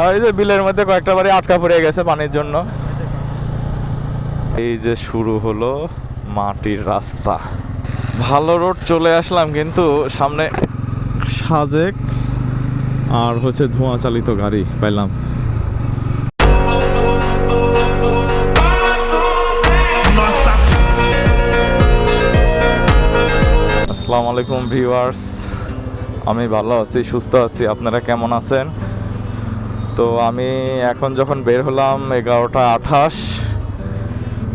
আর এই যে বিলের মধ্যে কয়েকটা বাড়ি আটকা পড়ে গেছে পানির জন্য। এই যে শুরু হলো মাটির রাস্তা। ভালো রোড চলে আসলাম কিন্তু সামনে সাজেক আর হচ্ছে ধোঁয়া চালিত গাড়ি পাইলাম। আসসালামু আলাইকুম ভিউয়ার্স। আমি ভালো আছি, সুস্থ আছি, আপনারা কেমন আছেন? তো আমি এখন যখন বের হলাম এগারোটা আঠাশ,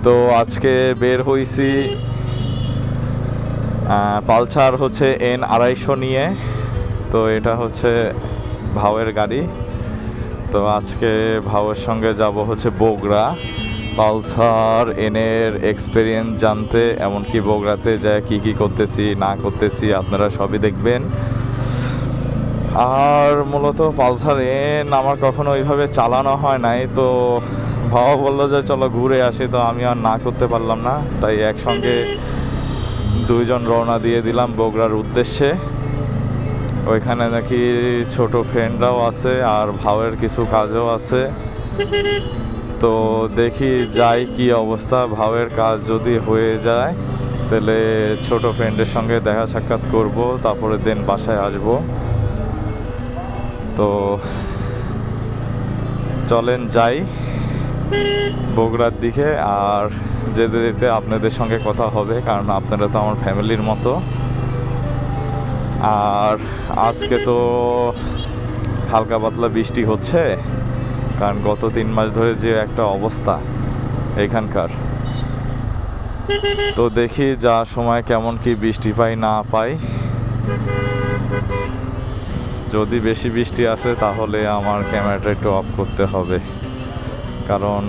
তো আজকে বের হইছি পালসার হচ্ছে এন আড়াইশো নিয়ে, তো এটা হচ্ছে ভাওয়ের গাড়ি। তো আজকে ভাওয়ের সঙ্গে যাব হচ্ছে বগুড়া। পালসার এনের এক্সপিরিয়েন্স জানতে, এমনকি বগুড়াতে যায় কি কি করতেছি, না করতেছি, আপনারা সবই দেখবেন। আর মূলত পালসার এন আমার কখনো ওইভাবে চালানো হয় নাই, তো বাবা বলল যে চলো ঘুরে আসি, তো আমি আর না করতে পারলাম না। তাই একসঙ্গে দুইজন রওনা দিয়ে দিলাম বগুড়ার উদ্দেশ্যে। ওইখানে নাকি ছোট ফ্রেন্ডরাও আছে আর ভাওয়ের কিছু কাজও আছে। তো দেখি যাই কি অবস্থা, ভাওয়ের কাজ যদি হয়ে যায়, তাহলে ছোট ফ্রেন্ডের সঙ্গে দেখা সাক্ষাৎ করব তারপরে দেন বাসায় আসব। তো চলেন যাই বগুড়ার দিকে আর যেতে যেতে আপনাদের সঙ্গে কথা হবে, কারণ আপনারা তো আমার ফ্যামিলির মতো। আর আজকে তো হালকা পাতলা বৃষ্টি হচ্ছে, কারণ গত তিন মাস ধরে যে একটা অবস্থা এখানকার। তো দেখি যা সময় কেমন কি বৃষ্টি পাই না পাই যদি বেশি বৃষ্টি আসে, তাহলে আমার ক্যামেরাটা একটু অফ করতে হবে। কারণ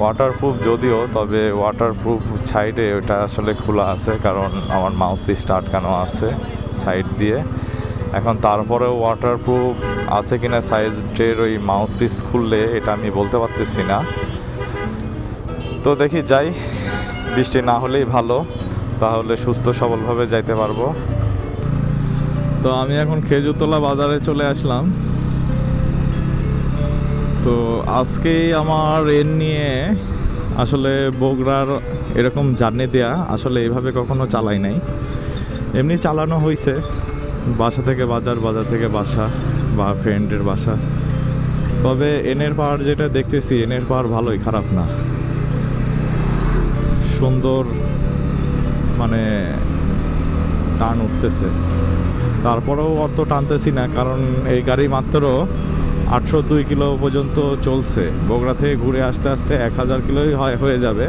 ওয়াটারপ্রুফ যদিও, তবে ওয়াটারপ্রুফ সাইডে ওটা আসলে খোলা আছে, কারণ আমার মাউথ পিসটা আটকানো আছে সাইড দিয়ে। এখন তারপরেও ওয়াটারপ্রুফ আছে কিনা সাইজের ওই মাউথ পিস খুললে এটা আমি বলতে পারতেছি না। তো দেখি, যাই, বৃষ্টি না হলেই ভালো। তাহলে সুস্থ সবলভাবে যাইতে পারব। তো আমি এখন খেজুরতলা বাজারে চলে আসলাম। তো আজকেই আমার এর নিয়ে আসলে বগুড়ার এরকম জার্নি দেয়া, আসলে এভাবে কখনো চালাই নাই। এমনি চালানো হয়েছে বাসা থেকে বাজার বাজার থেকে বাসা বা ফ্রেন্ডের বাসা। তবে এনের পাহাড় যেটা দেখতেছি, এনের পাহাড় ভালোই খারাপ না। সুন্দর মানে টান উঠতেছে। তারপরেও অত টানতেছি না, কারণ এই গাড়ি মাত্র আটশো দুই কিলো পর্যন্ত চলছে। বগুড়া থেকে ঘুরে আসতে আসতে এক হাজার কিলোই হয়, হয়ে যাবে।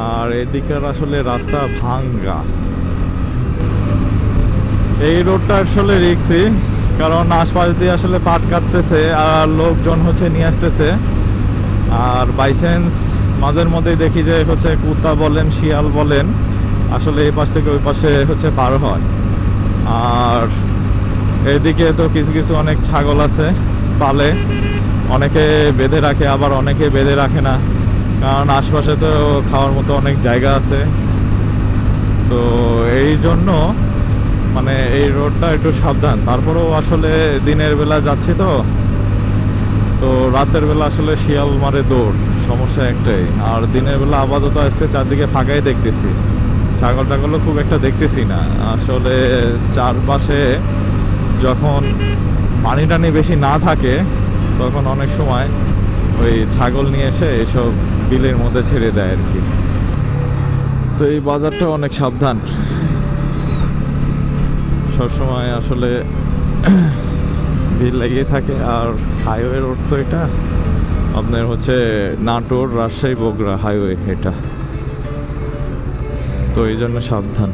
আর এদিকের আসলে রাস্তা ভাঙ্গা। এই রোডটা আসলে রিক্সি, কারণ আশপাশ দিয়ে আসলে পাট কাটতেছে আর লোকজন হচ্ছে নিয়ে আসতেছে। আর বাইসেন্স মাঝের মধ্যেই দেখি যে হচ্ছে কুত্তা বলেন, শিয়াল বলেন, আসলে এই পাশ থেকে ওই পাশে হচ্ছে পার হয়। আর এদিকে তো কিছু কিছু অনেক ছাগল আছে, পালে। অনেকে বেঁধে রাখে, আবার অনেকে বেঁধে রাখে না। কারণ আশপাশে তো খাওয়ার মতো অনেক জায়গা আছে। তো এই জন্য মানে এই রোডটা একটু সাবধান। তারপরেও আসলে দিনের বেলা যাচ্ছি তো। তো রাতের বেলা আসলে শিয়াল মারে দৌড়, সমস্যা একটাই। আর দিনের বেলা আপাতত আজকে চারদিকে ফাঁকাই দেখতেছি। ছাগল টাগলও খুব একটা দেখতেছি না। আসলে চারপাশে যখন পানি টানি বেশি না থাকে, তখন অনেক সময় ওই ছাগল নিয়ে এসে এসব বিলের মধ্যে ছেড়ে দেয় আর কি। তো এই বাজারটা অনেক সাবধান। সবসময় আসলে ভিড় লেগেই থাকে। আর হাইওয়ে রোড তো এটা। আপনার হচ্ছে নাটোর, রাজশাহী, বগুড়া হাইওয়ে এটা। তো এই জন্য সাবধান।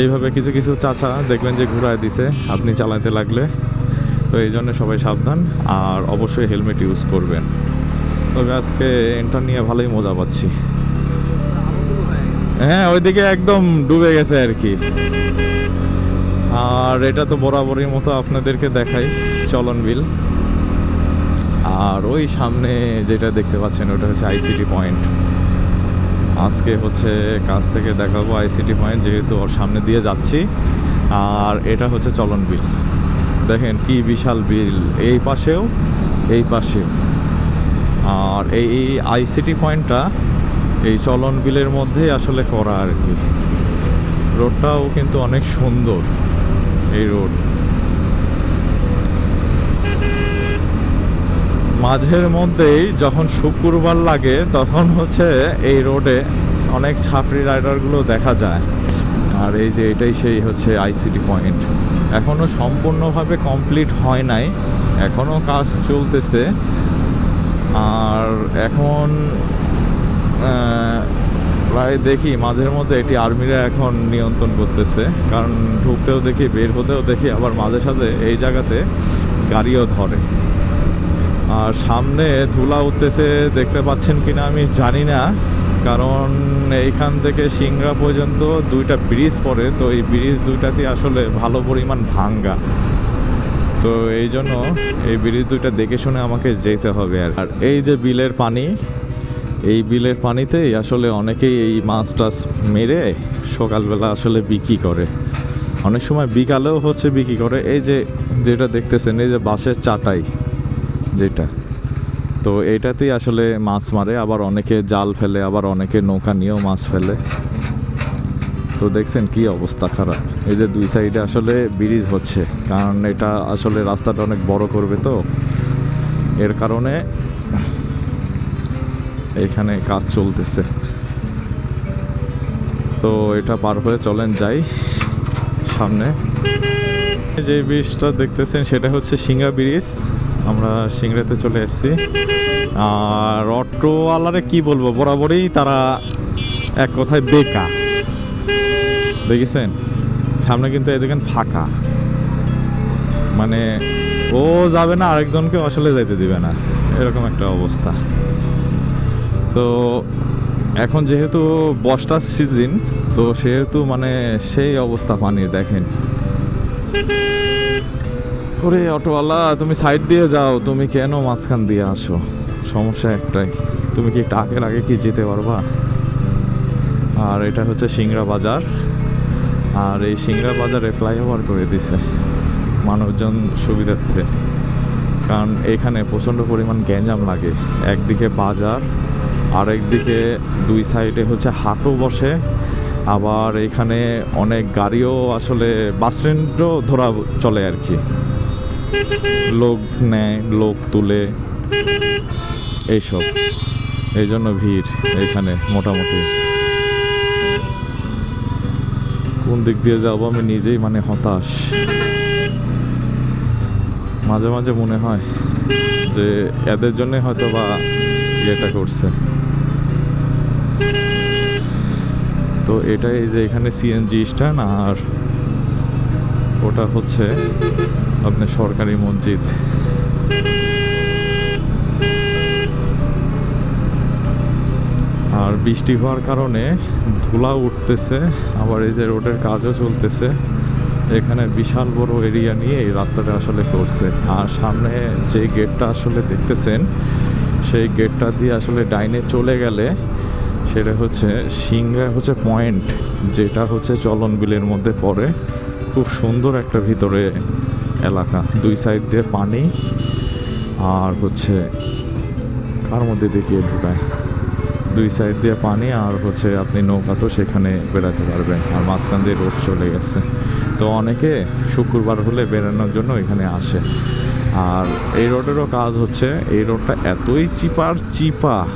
এইভাবে কিছু কিছু চাচা দেখবেন যে ঘুরায় দিছে, আপনি চালাতে লাগলে। তো এই জন্য সবাই সাবধান, আর অবশ্যই হেলমেট ইউজ করবেন। তবে আজকে এটা নিয়ে ভালোই মজা পাচ্ছি। হ্যাঁ ওইদিকে একদম ডুবে গেছে আর কি। আর এটা তো বরাবরই মতো আপনাদেরকে দেখাই, চলন বিল। আর ওই সামনে যেটা দেখতে পাচ্ছেন, ওটা হচ্ছে আইসিটি পয়েন্ট আজকে হচ্ছে কাছ থেকে দেখাবো আইসিটি পয়েন্ট যেহেতু ওর সামনে দিয়ে যাচ্ছি। আর এটা হচ্ছে চলন বিল। দেখেন কি বিশাল বিল। এই পাশেও এই পাশেও। আর এই আইসিটি পয়েন্টটা এই চলন বিলের মধ্যেই আসলে করা আর কি। রোডটাও কিন্তু অনেক সুন্দর, এই রোড মাঝের মধ্যেই যখন শুক্রবার লাগে, তখন হচ্ছে এই রোডে অনেক ছাপড়ি রাইডারগুলো দেখা যায়। আর এই যে এটাই সেই হচ্ছে আইসিটি পয়েন্ট এখনও সম্পূর্ণভাবে কমপ্লিট হয় নাই। এখনও কাজ চলতেছে। আর এখন প্রায় দেখি মাঝের মধ্যে এটি আর্মিরা এখন নিয়ন্ত্রণ করতেছে। কারণ ঢুকতেও দেখি, বের হতেও দেখি, আবার মাঝে সাঝে এই জায়গাতে গাড়িও ধরে। আর সামনে ধুলা উঠতেছে, দেখতে পাচ্ছেন কিনা আমি জানি না, কারণ এইখান থেকে সিংড়া পর্যন্ত দুইটা ব্রিজ পড়ে, তো এই ব্রিজ দুইটাতে আসলে ভালো পরিমাণ ভাঙ্গা। তো এই জন্য এই ব্রিজ দুইটা দেখে শুনে আমাকে যেতে হবে আর এই যে বিলের পানি, এই বিলের পানিতেই আসলে অনেকেই এই মাছ টাছ মেরে সকালবেলা আসলে বিক্রি করে। অনেক সময় বিকালেও হচ্ছে বিক্রি করে। এই যে যেটা দেখতেছেন, এই যে বাঁশের চাটাই যেটা। তো এইটাতেই আসলে মাছ মারে, আবার অনেকে জাল ফেলে, আবার অনেকে নৌকা নিয়েও মাছ ফেলে। তো দেখছেন কি অবস্থা খারাপ। এই যে দুই সাইডে আসলে ব্রিজ হচ্ছে, কারণ এটা আসলে রাস্তাটা অনেক বড় করবে তো। এর কারণে এখানে কাজ চলতেছে। তো এটা পার হয়ে চলেন যাই সামনে। যে ব্রিজটা দেখতেছেন, সেটা হচ্ছে সিঙ্গা ব্রিজ। আমরা সিংড়াতে চলে এসেছি। আর অটোওয়ালারে কি বলব? বরাবরই তারা এক কথায় বেকা। দেখেছেন? সামনে কিন্তু এদিকে ফাঁকা। মানে ও যাবে না, আরেকজনকে আসলে যাইতে দিবে না। এরকম একটা অবস্থা। তো এখন যেহেতু বর্ষার সিজন, তো সেহেতু মানে সেই অবস্থা পানির, দেখেন। ওরে অটোওয়ালা, তুমি সাইড দিয়ে যাও। তুমি কেন মাঝখান দিয়ে আসো? সমস্যা একটাই। তুমি কি একটু আগের আগে কি যেতে পারবা? আর এটা হচ্ছে সিংড়া বাজার। আর এই সিংড়া বাজারে ফ্লাইওভার করে দিছে মানুষজন সুবিধার্থে। কারণ এখানে প্রচণ্ড পরিমাণ গ্যাঞ্জাম লাগে। একদিকে বাজার আর একদিকে দুই সাইডে হচ্ছে হাটও বসে। আবার এখানে অনেক গাড়িও আসলে বাস স্ট্যান্ডও ধরা চলে আর কি। লোক নেয় লোক তুলে। এইসব। এই জন্য ভিড় এখানে মোটামুটি। কোন দিক দিয়ে যাব আমি নিজেই মানে হতাশ। মাঝে মাঝে মনে হয় যে এদের জন্য হয়তো বা ইয়েটা করছে। তো এটাই যে এখানে সিএনজি স্ট্যান্ড আর ওটা হচ্ছে আপনার সরকারি মসজিদ। আর বৃষ্টি হওয়ার কারণে ধুলা উঠতেছে, আবার এই যে রোডের কাজও চলতেছে। এখানে বিশাল বড় এরিয়া নিয়ে এই রাস্তাটা আসলে করছে। আর সামনে যে গেটটা আসলে দেখতেছেন, সেই গেটটা দিয়ে আসলে ডাইনে চলে গেলে সেটা হচ্ছে সিংড়া হচ্ছে পয়েন্ট, যেটা হচ্ছে চলন বিলের মধ্যে পড়ে। খুব সুন্দর একটা ভিতরে এলাকা। দুই সাইড দিয়ে পানি আর হচ্ছে কার মধ্যে দেখিয়ে ঢুকায়? দুই সাইড দিয়ে পানি আর হচ্ছে আপনি নৌকা তো সেখানে বেড়াতে পারবেন আর মাঝখান দিয়ে রোড চলে গেছে। তো অনেকে শুক্রবার হলে বেড়ানোর জন্য এখানে আসে। আর এই রোডেরও কাজ হচ্ছে, এই রোডটা এতই চিপার, চিপা।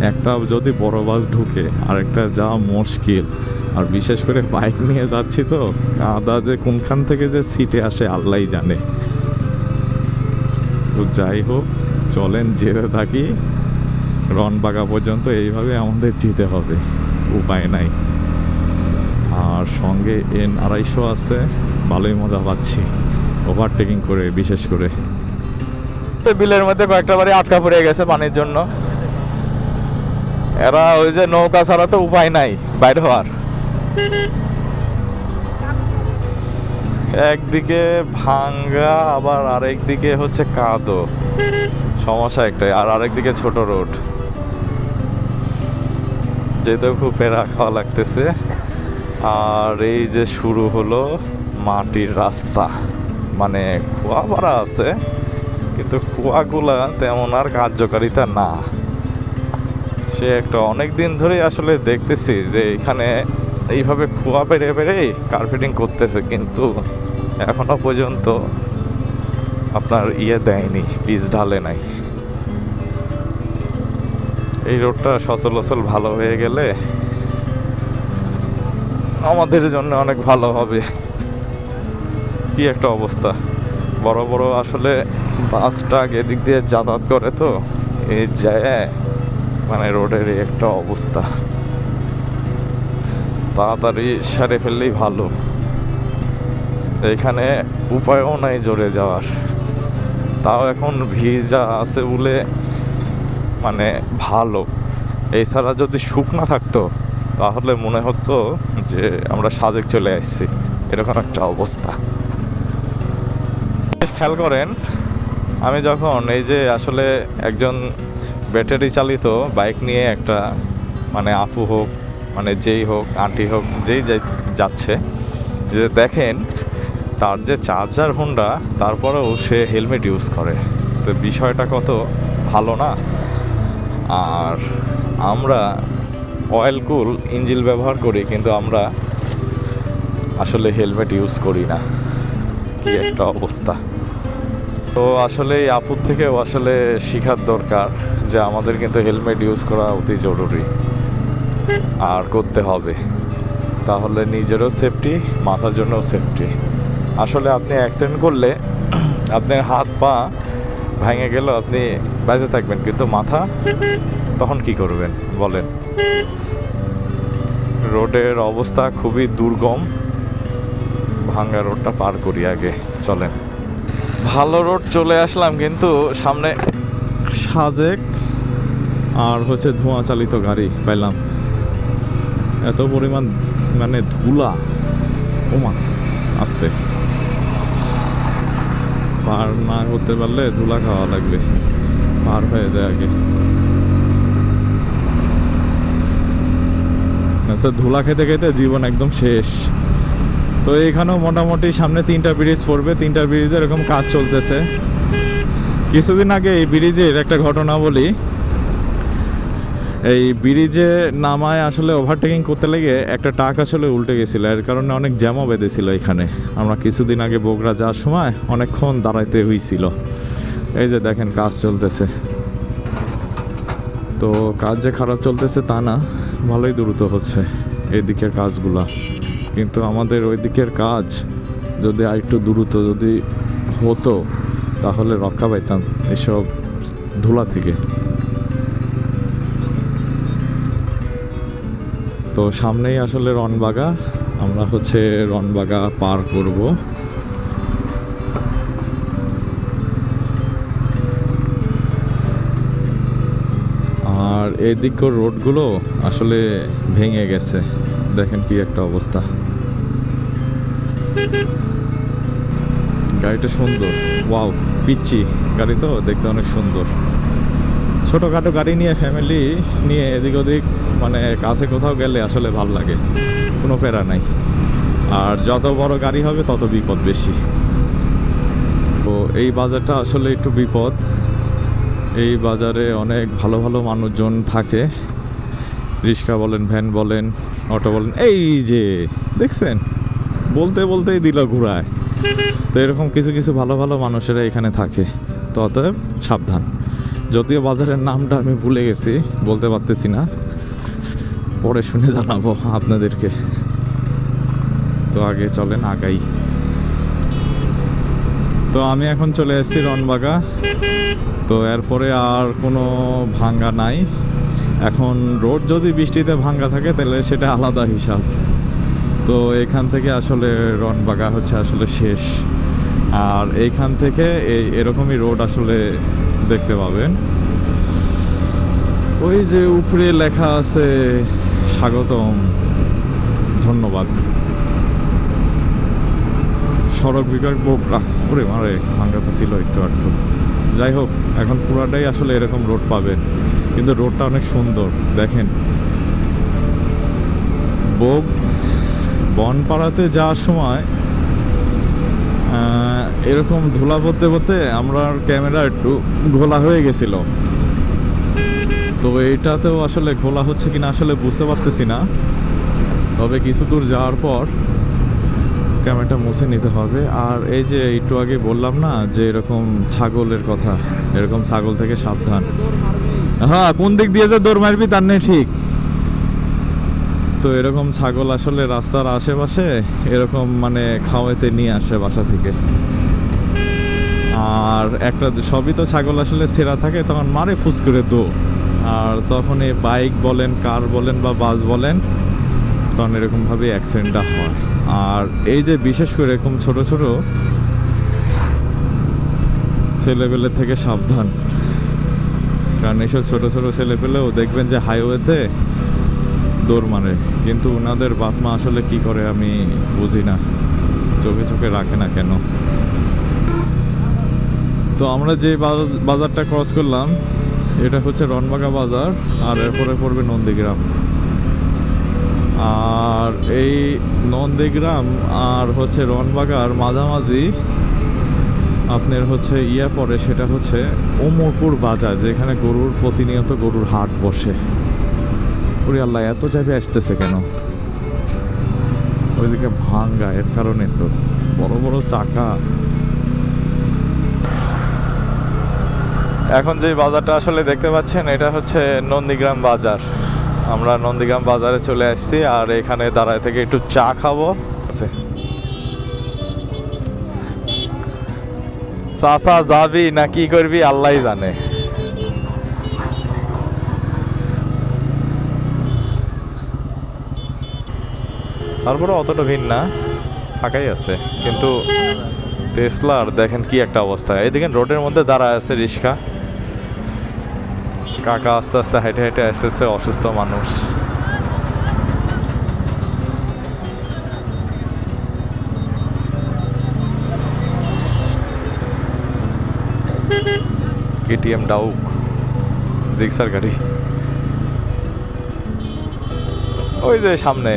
একটা যদি বড় বাস ঢুকে আর একটা যা মুশকিল। আর বিশেষ করে বাইক নিয়ে যাচ্ছি তো, কাদা যে কোনখান থেকে যে সিটে আসে আল্লাহ জানে। তো যাই হোক, চলেন যেতে থাকি। রনবাগা পর্যন্ত এইভাবে আমাদের যেতে হবে, উপায় নাই। আর সঙ্গে এন আড়াইশো আছে, ভালোই মজা পাচ্ছি ওভারটেকিং করে, বিশেষ করে। বিলের মধ্যে কয়েকটা বাড়ি আটকা পড়ে গেছে পানির জন্য। এরা ওই যে নৌকা ছাড়া তো উপায় নাই বাইরে হওয়ার। একদিকে ভাঙ্গা, আবার আরেকদিকে হচ্ছে কাদো। সমস্যা একটাই, আর আরেকদিকে ছোট রোড। যেতেও খুব পেরা খাওয়া লাগতেছে। আর এই যে শুরু হলো মাটির রাস্তা। মানে কুয়া ভরা আছে, কিন্তু কুয়াগুলা তেমন আর কার্যকারিতা না। সে একটা অনেক দিন ধরেই আসলে দেখতেছি যে এখানে এইভাবে কুয়া পেরে পেরেই কার্পেটিং করতেছে, কিন্তু এখনও পর্যন্ত আপনার ইয়ে দেয়নি পিস ঢালে নাই। এই রোডটা সচলাচল ভালো হয়ে গেলে আমাদের জন্য অনেক ভালো হবে। কি একটা অবস্থা। বড় বড় আসলে বাস ট্রাক এদিক দিয়ে যাতায়াত করে তো, এই যায় মানে রোডের একটা অবস্থা। তাড়াতাড়ি সারে ফেললেই ভালো। এখানে উপায়ও নাই জোরে যাওয়ার। তাও এখন ভিজা আছে বলে মানে ভালো। এছাড়া যদি শুকনা থাকতো, তাহলে মনে হতো যে আমরা সাজেক চলে আসছি। এরকম একটা অবস্থা। খেয়াল করেন, আমি যখন এই যে আসলে একজন ব্যাটারি চালিত বাইক নিয়ে একটা মানে আপু হোক মানে যেই হোক, আন্টি হোক, যেই যাচ্ছে, যে দেখেন তার যে চার্জার হোন্ডা, তারপরেও সে হেলমেট ইউজ করে। তো বিষয়টা কত ভালো না? আর আমরা অয়েল কুল ইঞ্জিল ব্যবহার করি, কিন্তু আমরা আসলে হেলমেট ইউজ করি না। কি একটা অবস্থা। তো আসলে এই আপুর থেকেও আসলে শেখার দরকার যে আমাদের কিন্তু হেলমেট ইউজ করা অতি জরুরি। আর করতে হবে। তাহলে নিজেরও সেফটি মাথার জন্যও সেফটি আসলে আপনি অ্যাক্সিডেন্ট করলে আপনার হাত, পা ভেঙে গেল আপনি বেঁচে থাকবেন, কিন্তু মাথা তখন কি করবেন? বলেন। রোডের অবস্থা খুবই দুর্গম। ভাঙ্গা রোডটা পার করি আগে, চলেন। ভালো রোড চলে আসলাম, কিন্তু সামনে সাজেক আর হচ্ছে ধোঁয়া চালিত গাড়ি পাইলাম। এত পরিমাণ মানে ধুলা। ওমা আসতে। পার না করতে পারলে ধুলা খাওয়া লাগবে। পার হয়ে যায় আগে। আচ্ছা ধুলা খেতে খেতে জীবন একদম শেষ। তো এখানেও মোটামুটি সামনে তিনটা ব্রিজ পড়বে। তিনটা ব্রিজে এরকম কাজ চলতেছে। কিছুদিন আগে এই ব্রিজের একটা ঘটনা বলি। এই ব্রিজে নামায় আসলে ওভারটেকিং করতে লেগে একটা ট্রাক আসলে উল্টে গেছিল। এর কারণে অনেক জ্যামও বেঁধেছিল এখানে। আমরা কিছুদিন আগে বগুড়া যাওয়ার সময় অনেকক্ষণ দাঁড়াইতে হয়েছিল এই যে দেখেন কাজ চলতেছে। তো কাজ যে খারাপ চলতেছে তা না, ভালোই দ্রুত হচ্ছে এদিকের কাজগুলা। কিন্তু আমাদের ওই দিকের কাজ যদি আরেকটু দ্রুত যদি হতো, তাহলে রক্ষা পাইতাম এসব ধুলা থেকে। তো সামনেই আসলে রনবাগা আমরা হচ্ছে রনবাগা পার করব। আর এদিকের রোডগুলো আসলে ভেঙে গেছে। দেখেন কি একটা অবস্থা। গাড়িটা সুন্দর। ওয়াও পিচ্ছি গাড়ি তো, দেখতে অনেক সুন্দর। ছোটোখাটো গাড়ি নিয়ে ফ্যামিলি নিয়ে এদিক ওদিক মানে কাছে কোথাও গেলে আসলে ভালো লাগে। কোনো প্যারা নাই। আর যত বড় গাড়ি হবে, তত বিপদ বেশি। তো এই বাজারটা আসলে একটু বিপদ। এই বাজারে অনেক ভালো ভালো মানুষজন থাকে। রিক্সা বলেন, ভ্যান বলেন, অটো বলেন, এই যে, দেখছেন? বলতে বলতেই দিল ঘুরায় তো এরকম কিছু কিছু ভালো ভালো মানুষেরা এখানে থাকে। তো অতএব সাবধান। যদিও বাজারের নামটা আমি ভুলে গেছি, বলতে পারতেছি না। পরে শুনে জানাব আপনাদেরকে। তো আগে চলেন, আগাই। তো আমি এখন চলে এসেছি রনবাগা তো এরপরে আর কোনো ভাঙ্গা নাই। এখন রোড যদি বৃষ্টিতে ভাঙ্গা থাকে, তাহলে সেটা আলাদা হিসাব। তো এখান থেকে আসলে রনবাগা হচ্ছে আসলে শেষ। আর এইখান থেকে এই এরকমই রোড আসলে দেখতে পাবেন। ওই যে উপরে লেখা আছে স্বাগতম, ধন্যবাদ। সড়ক বোকরা ওরে মারে ভাঙ্গা তো ছিল একটু একটু যাই হোক, এখন পুরাটাই আসলে এরকম রোড পাবেন কিন্তু রোডটা অনেক সুন্দর, দেখেন। বোগ বনপাড়াতে যাওয়ার সময় এরকম ধুলা পড়তে পড়তে আমরা ক্যামেরা একটু ঘোলা হয়ে গেছিল। তো এইটাতেও আসলে খোলা হচ্ছে কিনা আসলে বুঝতে পারতেছি না। তবে কিছু দূর যাওয়ার পর ক্যামেরাটা মুছে নিতে হবে। আর এই যে একটু আগে বললাম না যে এরকম ছাগলের কথা, এরকম ছাগল থেকে সাবধান। হ্যাঁ কোন দিক দিয়ে যে দৌড় মারবি তার নেই ঠিক। তো এরকম ছাগল আসলে রাস্তার আশেপাশে এরকম মানে খাওয়াইতে নিয়ে আসে বাসা থেকে। আর একটা সবই তো ছাগল আসলে সেরা থাকে, তখন মারে ফুস করে দো আর তখন এই বাইক বলেন, কার বলেন বা বাস বলেন, তখন এরকমভাবে অ্যাক্সিডেন্টটা হয়। আর এই যে বিশেষ করে এরকম ছোট ছোট ছেলেপেলে থেকে সাবধান। কারণ এইসব ছোট ছোট ছেলেপেলেও দেখবেন যে হাইওয়েতে দৌড় মারে। কিন্তু ওনাদের বাপ মা আসলে কি করে আমি বুঝি না। চোখে চোখে রাখে না কেন? তো আমরা যে বাজ- বাজারটা ক্রস করলাম এটা হচ্ছে রনবাগা বাজার, আর এরপরে পড়বে নন্দীগ্রাম। আর এই নন্দীগ্রাম আর হচ্ছে রনবাগার মাঝামাঝি আপনার হচ্ছে ইয়া পরে সেটা হচ্ছে ওমরপুর বাজার, যেখানে গরুর প্রতিনিয়ত গরুর হাট বসে। ওরে আল্লাহ, এত চাপে আসতেছে কেন? ওইদিকে ভাঙ্গা, এর কারণে তো। বড় বড় চাকা। এখন যে বাজারটা আসলে দেখতে পাচ্ছেন, এটা হচ্ছে নন্দীগ্রাম বাজার। আমরা নন্দীগ্রাম বাজারে চলে আসছি আর এখানে দাঁড়ায় থেকে একটু চা খাব। চাচা যাবি না কি করবি আল্লাহ জানে। তারপরে অতটা ভিড় না, ফাঁকাই আছে। কিন্তু টেসলার দেখেন কি একটা অবস্থা। দেখেন রোডের মধ্যে দাঁড়ায় আছে রিক্সা। কাকা আস্তে আস্তে হেঁটে হেঁটে আসতেছে অসুস্থ মানুষ। কেটিএম ডাউক, জিক্সার গাড়ি। ওই যে সামনে।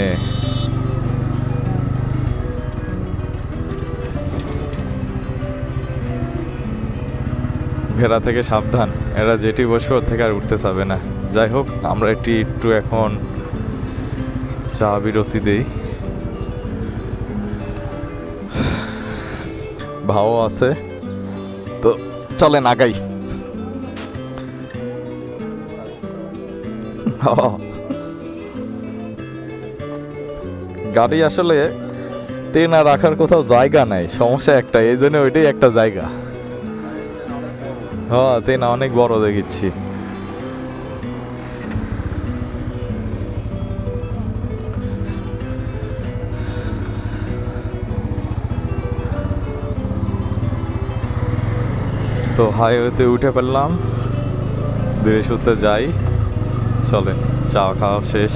ভেড়া থেকে সাবধান। এরা যেটি বসবে ওর থেকে আর উঠতে চাবে না। যাই হোক, আমরা একটি একটু এখন চা বিরতি দেই। ভাও আছে, তো চলেন আগাই। গাড়ি আসলে তেনা রাখার কোথাও জায়গা নাই, সমস্যা একটা এই জন্য ওইটাই একটা জায়গা। হ্যাঁ তেনা অনেক বড় দেখিচ্ছি। তো হাইওয়েতে উঠে ফেললাম ধীরে সুস্থে যাই। চলে চা খাওয়া শেষ।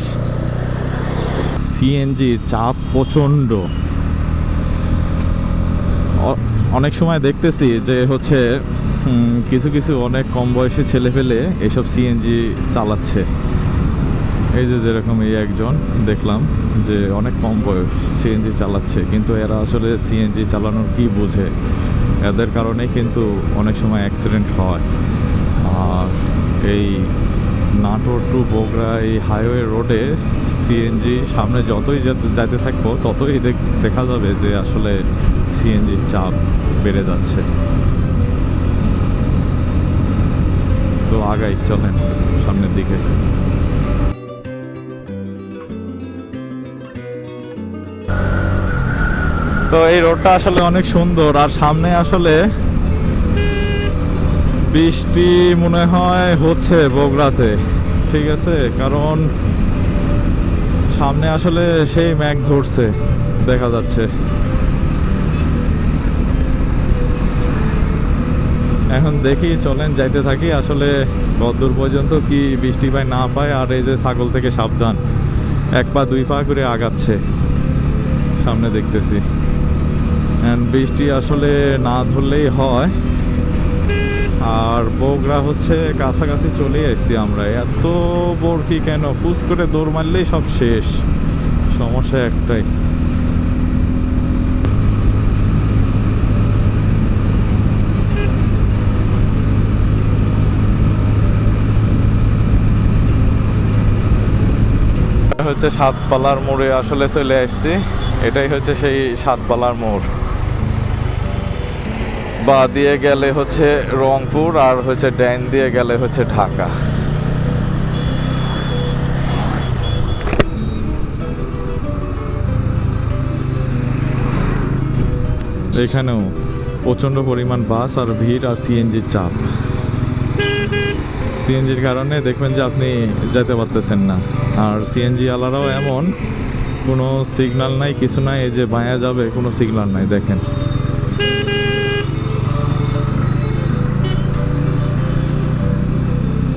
সিএনজি চাপ প্রচণ্ড। অনেক সময় দেখতেছি যে হচ্ছে কিছু কিছু অনেক কম বয়সী ছেলে পেলে এসব সিএনজি চালাচ্ছে। এই যে যেরকম এই একজন দেখলাম যে অনেক কম বয়স সিএনজি চালাচ্ছে, কিন্তু এরা আসলে সিএনজি চালানোর কি বোঝে? এদের কারণে কিন্তু অনেক সময় অ্যাক্সিডেন্ট হয়। আর এই নাটোর টু বগুড়া এই হাইওয়ে রোডে সিএনজি সামনে যতই যেতে, যাইতে থাকব, ততই দেখা যাবে যে আসলে সিএনজির চাপ বেড়ে যাচ্ছে তো আগাই, চলেন সামনের দিকে। তো এই রোডটা আসলে অনেক সুন্দর, আর সামনে আসলে বৃষ্টি মনে হয় হচ্ছে বগুড়াতে, ঠিক আছে? কারণ সামনে আসলে সেই ম্যাঘ ধরছে, দেখা যাচ্ছে। এখন দেখি, চলেন যাইতে থাকি। আসলে কতদূর পর্যন্ত কি বৃষ্টি পায় না পায়, আর এই যে ছাগল থেকে সাবধান। এক পা, দুই পা করে আগাচ্ছে। সামনে দেখতেছি। বৃষ্টি আসলে না ধরলেই হয়। আর বগুড়া হচ্ছে কাছাকাছি চলে এসেছি আমরা। এত বরকি কেন? ফুস করে দৌড় মারলেই সব শেষ। সমস্যা একটাই। হচ্ছে সাতপালার মোড়ে আসলে চলে আসছি। এটাই হচ্ছে সেই সাতপালার মোড়। বা দিয়ে গেলে হচ্ছে রংপুর আর হচ্ছে ড্যান দিয়ে গেলে হচ্ছে ঢাকা। এখানেও প্রচণ্ড পরিমাণ বাস আর ভিড় আর সিএনজির চাপ। সিএনজির কারণে দেখবেন যে আপনি যেতে পারতেছেন না। আর সিএনজি আলারাও এমন, কোনো সিগনাল নাই, কিছু নাই, এই যে বাঁয়া যাবে, কোনো সিগনাল নাই, দেখেন।